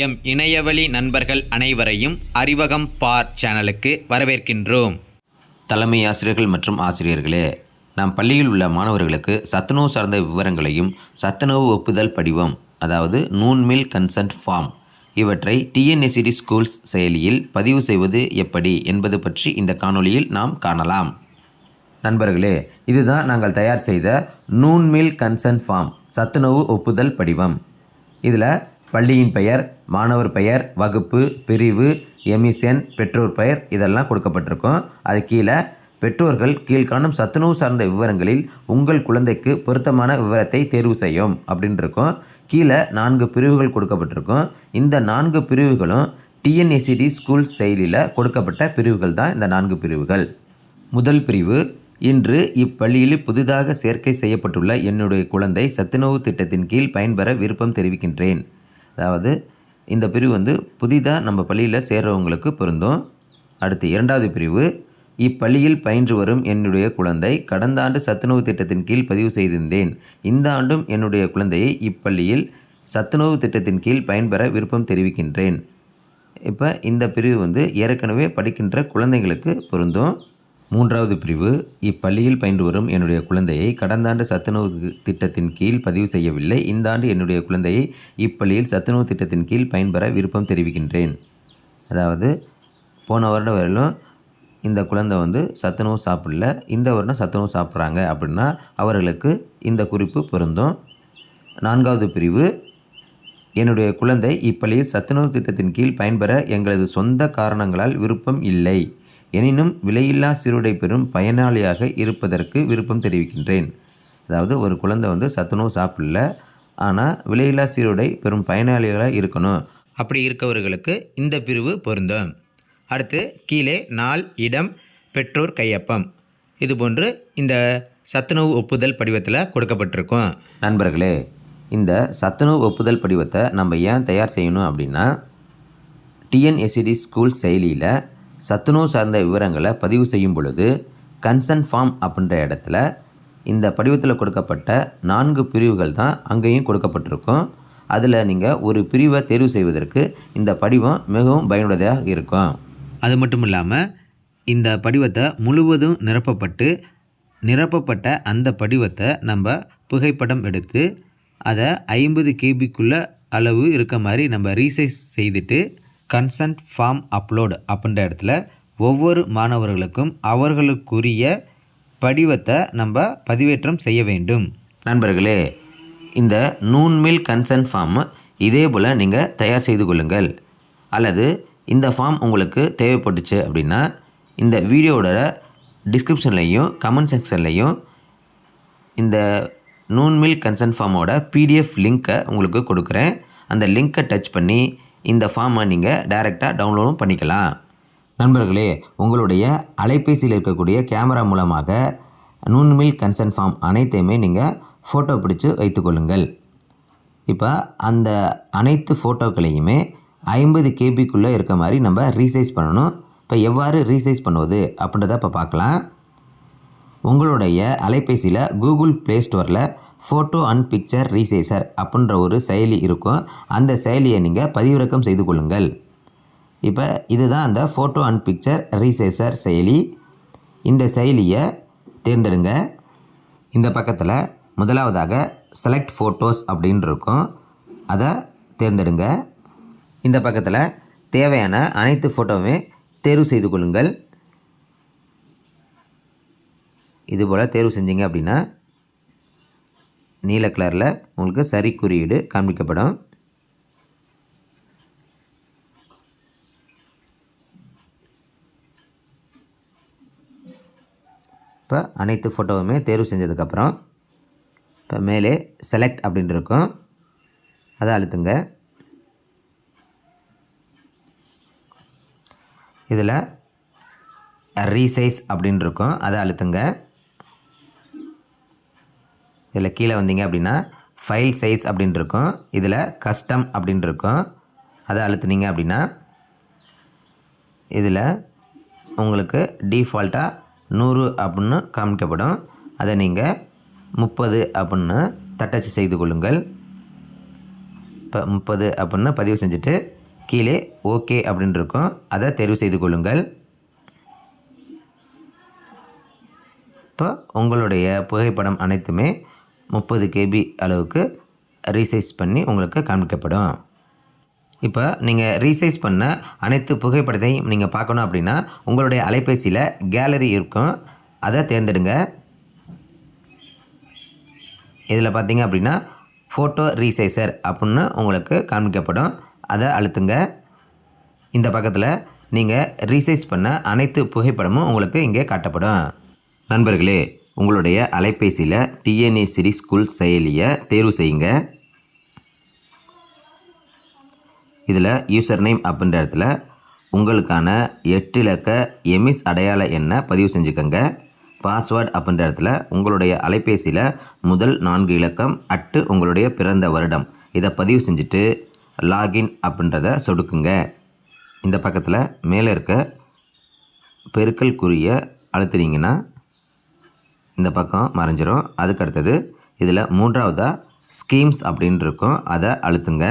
M இணையவழி நண்பர்கள் அனைவரையும் அறிவகம் பார் சேனலுக்கு வரவேற்கின்றோம். தலைமை ஆசிரியர்கள் மற்றும் ஆசிரியர்களே நம் பள்ளியில் உள்ள மாணவர்களுக்கு சத்துணவு சார்ந்த விவரங்களையும் சத்துணவு ஒப்புதல் படிவம் அதாவது நூன்மில் கன்சன்ட் ஃபார்ம் இவற்றை டிஎன்எஸ்சிடி ஸ்கூல்ஸ் செயலியில் பதிவு செய்வது எப்படி என்பது பற்றி இந்த காணொளியில் நாம் காணலாம். நண்பர்களே இதுதான் நாங்கள் தயார் செய்த நூன்மில் கன்சன்ட் ஃபார்ம் சத்துணவு ஒப்புதல் படிவம். இதில் பள்ளியின் பெயர் மாணவர் பெயர் வகுப்பு பிரிவு எமிசன் பெற்றோர் பெயர் இதெல்லாம் கொடுக்கப்பட்டிருக்கும். அது கீழே பெற்றோர்கள் கீழ்காணும் சத்துணவு சார்ந்த விவரங்களில் உங்கள் குழந்தைக்கு பொருத்தமான விவரத்தை தேர்வு செய்யும் அப்படின்னு இருக்கும் கீழே நான்கு பிரிவுகள் கொடுக்கப்பட்டிருக்கும். இந்த நான்கு பிரிவுகளும் டிஎன்ஏசிடி ஸ்கூல் செயலியில் கொடுக்கப்பட்ட பிரிவுகள் தான் இந்த நான்கு பிரிவுகள். முதல் பிரிவு இன்று இப்பள்ளியில் புதிதாக சேர்க்கை செய்யப்பட்டுள்ள என்னுடைய குழந்தை சத்துணவு திட்டத்தின் கீழ் பயன்பெற விருப்பம் தெரிவிக்கின்றேன். அதாவது இந்த பிரிவு வந்து புதிதாக நம்ம பள்ளியில் சேர்றவங்களுக்கு பொருந்தும். அடுத்து இரண்டாவது பிரிவு இப்பள்ளியில் பயின்று வரும் என்னுடைய குழந்தை கடந்த ஆண்டு சத்துணவு திட்டத்தின் கீழ் பதிவு செய்திருந்தேன். இந்த ஆண்டும் என்னுடைய குழந்தையை இப்பள்ளியில் சத்துணவு திட்டத்தின் கீழ் பயன்பெற விருப்பம் தெரிவிக்கின்றேன். இப்போ இந்த பிரிவு வந்து ஏற்கனவே படிக்கின்ற குழந்தைங்களுக்கு பொருந்தும். மூன்றாவது பிரிவு. இப்பள்ளியில் பயின்று வரும் என்னுடைய குழந்தையை கடந்த ஆண்டு சத்துணவு திட்டத்தின் கீழ் பதிவு செய்யவில்லை. இந்த ஆண்டு என்னுடைய குழந்தையை இப்பள்ளியில் சத்துணவு திட்டத்தின் கீழ் பயன்பெற விருப்பம் தெரிவிக்கின்றேன். அதாவது போன வருடம் வரையிலும் இந்த குழந்தை வந்து சத்துணவு சாப்பிடல. இந்த வருடம் சத்துணவு சாப்பிட்றாங்க அப்படின்னா அவர்களுக்கு இந்த குறிப்பு பொருந்தும். நான்காவது பிரிவு. என்னுடைய குழந்தை இப்பள்ளியில் சத்துணவு திட்டத்தின் கீழ் பயன்பெற எங்களது சொந்த காரணங்களால் விருப்பம் இல்லை. எனினும் விலையில்லா சீருடை பெறும் பயனாளியாக இருப்பதற்கு விருப்பம் தெரிவிக்கின்றேன். அதாவது ஒரு குழந்தை வந்து சத்துணவு சாப்பிடல ஆனால் விலையில்லா சீருடை பெறும் பயனாளிகளாக இருக்கணும். அப்படி இருக்கவர்களுக்கு இந்த பிரிவு பொருந்தும். அடுத்து கீழே நாள் இடம் பெற்றோர் கையொப்பம். இதுபோன்று இந்த சத்துணவு ஒப்புதல் படிவத்தில் கொடுக்கப்பட்டிருக்கும். நண்பர்களே இந்த சத்துணவு ஒப்புதல் படிவத்தை நம்ம ஏன் தயார் செய்யணும் அப்படின்னா டிஎன்எஸ்சிடி ஸ்கூல் செயலியில் சத்துணவு சார்ந்த விவரங்களை பதிவு செய்யும் பொழுது கன்சர்ன் ஃபார்ம் அப்படின்ற இடத்துல இந்த படிவத்தில் கொடுக்கப்பட்ட நான்கு பிரிவுகள் தான் அங்கேயும் கொடுக்கப்பட்டிருக்கும். அதில் நீங்கள் ஒரு பிரிவை தேர்வு செய்வதற்கு இந்த படிவம் மிகவும் பயனுள்ளதாக இருக்கும். அது மட்டும் இல்லாமல் இந்த படிவத்தை முழுவதும் நிரப்பப்பட்டு நிரப்பப்பட்ட அந்த படிவத்தை நம்ம புகைப்படம் எடுத்து அதை ஐம்பது கேபிக்குள்ள அளவு இருக்க மாதிரி நம்ம ரீசைஸ் செய்துட்டு கன்சன்ட் ஃபார்ம் அப்லோடு அப்படின்ற இடத்துல ஒவ்வொரு மாணவர்களுக்கும் அவர்களுக்குரிய படிவத்தை நம்ம பதிவேற்றம் செய்ய வேண்டும். நண்பர்களே இந்த நூன்மில் கன்சர்ன் ஃபார்ம் இதே போல் நீங்கள் தயார் செய்து கொள்ளுங்கள். அல்லது இந்த ஃபார்ம் உங்களுக்கு தேவைப்பட்டுச்சு அப்படின்னா இந்த வீடியோவோட டிஸ்கிரிப்ஷன்லையும் கமெண்ட் செக்ஷன்லையும் இந்த நூன்மில் கன்சன்ட் ஃபார்மோட பிடிஎஃப் லிங்க்கை உங்களுக்கு கொடுக்குறேன். அந்த லிங்க்கை டச் பண்ணி இந்த ஃபார்மை நீங்கள் டைரெக்டாக டவுன்லோடும் பண்ணிக்கலாம். நண்பர்களே உங்களுடைய அலைபேசியில் இருக்கக்கூடிய கேமரா மூலமாக நூன்மில் கன்சன்ட் ஃபார்ம் அனைத்தையுமே நீங்கள் ஃபோட்டோ பிடிச்சு வைத்துக்கொள்ளுங்கள் இப்போ அந்த அனைத்து ஃபோட்டோக்களையுமே ஐம்பது கேபிக்குள்ளே இருக்க மாதிரி நம்ம ரீசைஸ் பண்ணணும். இப்போ எவ்வாறு ரீசைஸ் பண்ணுவது அப்படின்றத இப்போ பார்க்கலாம். உங்களுடைய அலைபேசியில் கூகுள் ப்ளே ஸ்டோரில் ஃபோட்டோ அண்ட் பிக்சர் ரீசேசர் அப்படின்ற ஒரு செயலி இருக்கும் அந்த செயலியை நீங்கள் பதிவிறக்கம் செய்து கொள்ளுங்கள். இப்போ இதுதான் அந்த ஃபோட்டோ அண்ட் பிக்சர் ரீசேசர் செயலி. இந்த செயலியை தேர்ந்தெடுங்க. இந்த பக்கத்தில் முதலாவதாக செலக்ட் ஃபோட்டோஸ் அப்படின்னு இருக்கும். அதை தேர்ந்தெடுங்க. இந்த பக்கத்தில் தேவையான அனைத்து ஃபோட்டோவுமே தேர்வு செய்து கொள்ளுங்கள். இதுபோல் தேர்வு செஞ்சீங்க அப்படின்னா நீல கலரில் உங்களுக்கு சரி குறியீடு காண்பிக்கப்படும். இப்போ அனைத்து ஃபோட்டோவுமே தேர்வு செஞ்சதுக்கப்புறம் இப்போ மேலே செலக்ட் அப்படின்னு இருக்கும். அதை அழுத்துங்க. இதில் ரீசைஸ் அப்படின்னு இருக்கும். அதை அழுத்துங்க. இதில் கீழே வந்தீங்க அப்படின்னா ஃபைல் சைஸ் அப்படின்னு இருக்கும் இதில் கஸ்டம் அப்படின்னு இருக்கும் அதை அழுத்துனீங்க அப்படின்னா இதில் உங்களுக்கு டிஃபால்ட்டாக நூறு அப்படின்னு காமிக்கப்படும் அதை நீங்கள் முப்பது அப்படின்னு தட்டச்சு செய்து கொள்ளுங்கள். இப்போ முப்பது அப்படின்னு பதிவு செஞ்சுட்டு கீழே ஓகே அப்படின்னு இருக்கும் அதை தெரிவு செய்து கொள்ளுங்கள். இப்போ உங்களுடைய புகைப்படம் அனைத்துமே முப்பது கேபி அளவுக்கு ரீசைஸ் பண்ணி உங்களுக்கு காண்பிக்கப்படும். இப்போ நீங்கள் ரீசைஸ் பண்ண அனைத்து புகைப்படத்தையும் நீங்கள் பார்க்கணும் அப்படின்னா உங்களுடைய அலைபேசியில் கேலரி இருக்கும். அதை தேர்ந்தெடுங்க. இதில் பார்த்தீங்க அப்படின்னா ஃபோட்டோ ரீசைசர் அப்படின்னு உங்களுக்கு காண்பிக்கப்படும். அதை அழுத்துங்க. இந்த பக்கத்தில் நீங்கள் ரீசைஸ் பண்ண அனைத்து புகைப்படமும் உங்களுக்கு இங்கே காட்டப்படும். நண்பர்களே உங்களுடைய அலைபேசியில் டிஎன்ஏ சிரி ஸ்கூல் செயலியை தேர்வு செய்யுங்க. இதில் யூசர் நேம் அப்படின்ற இடத்துல உங்களுக்கான எட்டு இலக்க எமிஸ் அடையாள எண்ணை பதிவு செஞ்சுக்கோங்க. பாஸ்வேர்டு அப்படின்ற இடத்துல உங்களுடைய அலைபேசியில் முதல் நான்கு இலக்கம் அட்டு உங்களுடைய பிறந்த வருடம். இதை பதிவு செஞ்சுட்டு லாகின் அப்படின்றத சொடுக்குங்க. இந்த பக்கத்தில் மேலே இருக்க பெருக்கல் குறிய அழுத்துனீங்கன்னா இந்த பக்கம் மறைஞ்சிரும். அதுக்கு அடுத்தது இதில் மூன்றாவதாக ஸ்கீம்ஸ் அப்படின்னு இருக்கும். அதை அழுத்துங்க.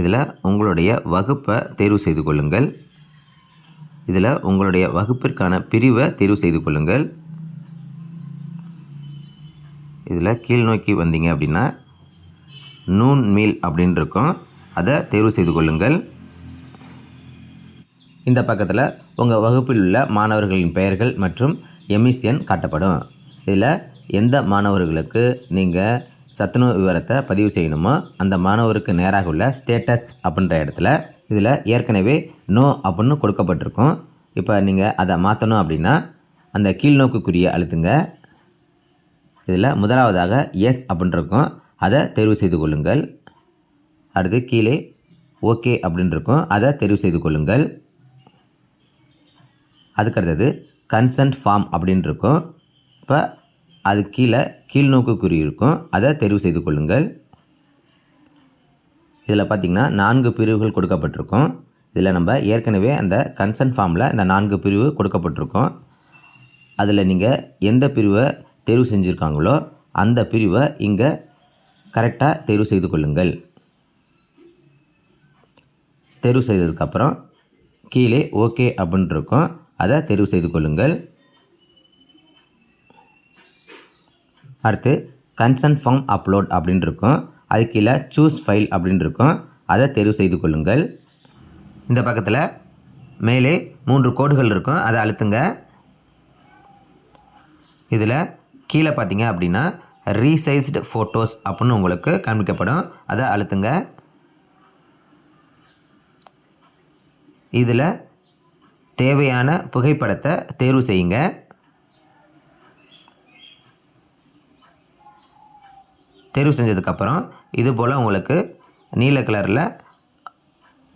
இதில் உங்களுடைய வகுப்பை தேர்வு செய்து கொள்ளுங்கள். இதில் உங்களுடைய வகுப்பிற்கான பிரிவை தேர்வு செய்து கொள்ளுங்கள். இதில் கீழ் நோக்கி வந்தீங்க அப்படின்னா நூன் மீல் அப்படின்னு இருக்கும். அதை தேர்வு செய்து கொள்ளுங்கள். இந்த பக்கத்தில் உங்கள் வகுப்பில் உள்ள மாணவர்களின் பெயர்கள் மற்றும் எமிஷன் காட்டப்படும். இதில் எந்த மாணவர்களுக்கு நீங்கள் சத்துணவு விவரத்தை பதிவு செய்யணுமோ அந்த மாணவருக்கு நேராக உள்ள ஸ்டேட்டஸ் அப்படின்ற இடத்துல இதில் ஏற்கனவே நோ அப்படின்னு கொடுக்கப்பட்டிருக்கும். இப்போ நீங்கள் அதை மாற்றணும் அப்படின்னா அந்த கீழ்நோக்குக்குரிய அழுத்துங்க. இதில் முதலாவதாக எஸ் அப்படின்னு இருக்கும் அதை தெரிவு செய்து கொள்ளுங்கள். அடுத்து கீழே ஓகே அப்படின்னு இருக்கும் அதை தெரிவு செய்து கொள்ளுங்கள். அதுக்கடுத்தது கன்சன்ட் ஃபார்ம் அப்படின்னு இருக்கும். இப்போ அது கீழே கீழ்நோக்கு குறி இருக்கும். அதை தெரிவு செய்து கொள்ளுங்கள். இதில் பார்த்திங்கன்னா நான்கு பிரிவுகள் கொடுக்கப்பட்டிருக்கும். இதில் நம்ம ஏற்கனவே அந்த கன்சன்ட் ஃபார்மில் இந்த நான்கு பிரிவு கொடுக்கப்பட்டிருக்கும். அதில் நீங்கள் எந்த பிரிவை தேர்வு செஞ்சுருக்காங்களோ அந்த பிரிவை இங்கே கரெக்டாக தேர்வு செய்து கொள்ளுங்கள். தேர்வு செய்ததுக்கப்புறம் கீழே ஓகே அப்படின்ட்டு இருக்கும். அதை தெரிவு செய்து கொள்ளுங்கள். அடுத்து கன்சர்ன் ஃபார்ம் அப்லோட் அப்படின்னு இருக்கும். அது கீழே சூஸ் ஃபைல் அப்படின்னு இருக்கும். அதை தெரிவு செய்து கொள்ளுங்கள். இந்த பக்கத்தில் மேலே மூன்று கோடுகள் இருக்கும். அதை அழுத்துங்க. இதில் கீழே பார்த்தீங்க அப்படின்னா ரீசைஸ்டு ஃபோட்டோஸ் அப்படின்னு உங்களுக்கு காண்பிக்கப்படும். அதை அழுத்துங்க. இதில் தேவையான புகைப்படத்தை தேர்வு செய்யுங்க. தேர்வு செஞ்சதுக்கப்புறம் இது போல் உங்களுக்கு நீல கலரில்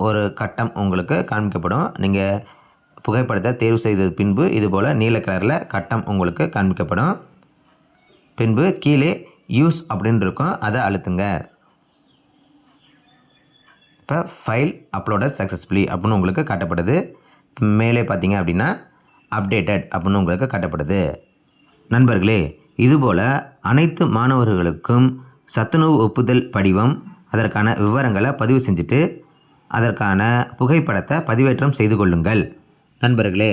ஒரு கட்டம் உங்களுக்கு காண்பிக்கப்படும். நீங்கள் புகைப்படத்தை தேர்வு செய்தது பின்பு இது போல் நீல கலரில் கட்டம் உங்களுக்கு காண்பிக்கப்படும். பின்பு கீழே யூஸ் அப்படின்னு இருக்கும். அதை அழுத்துங்க. இப்போ ஃபைல் அப்லோடட் சக்ஸஸ்ஃபுல்லி அப்படின்னு உங்களுக்கு காட்டப்படுது. மேலே பார்த்தீங்க அப்படின்னா அப்டேட்டட் அப்படின்னு உங்களுக்கு காட்டப்படுது. நண்பர்களே இதுபோல் அனைத்து மாணவர்களுக்கும் சத்துணவு ஒப்புதல் படிவம் அதற்கான விவரங்களை பதிவு செஞ்சுட்டு அதற்கான புகைப்படத்தை பதிவேற்றம் செய்து கொள்ளுங்கள். நண்பர்களே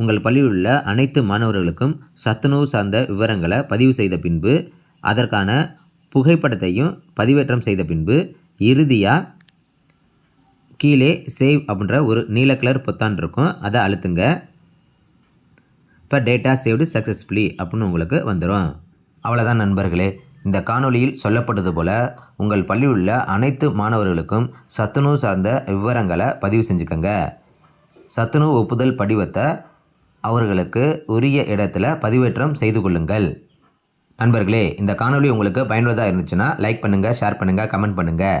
உங்கள் பள்ளியில் உள்ள அனைத்து மாணவர்களுக்கும் சத்துணவு சார்ந்த விவரங்களை பதிவு செய்த பின்பு அதற்கான புகைப்படத்தையும் பதிவேற்றம் செய்த பின்பு இறுதியாக கீழே சேவ் அப்படின்ற ஒரு நீல கலர் பொத்தான் இருக்கும். அதை அழுத்துங்க. இப்போ டேட்டா சேவ்டு சக்ஸஸ்ஃபுல்லி அப்படின்னு உங்களுக்கு வந்துடும் அவ்வளோதான் நண்பர்களே. இந்த காணொளியில் சொல்லப்பட்டது போல் உங்கள் பள்ளியில் உள்ள அனைத்து மாணவர்களுக்கும் சத்துணவு சார்ந்த விவரங்களை பதிவு செஞ்சுக்கோங்க. சத்துணவு ஒப்புதல் படிவத்தை அவர்களுக்கு உரிய இடத்துல பதிவேற்றம் செய்து கொள்ளுங்கள். நண்பர்களே இந்த காணொளி உங்களுக்கு பயனுள்ளதாக இருந்துச்சுன்னா லைக் பண்ணுங்கள் ஷேர் பண்ணுங்கள் கமெண்ட் பண்ணுங்கள்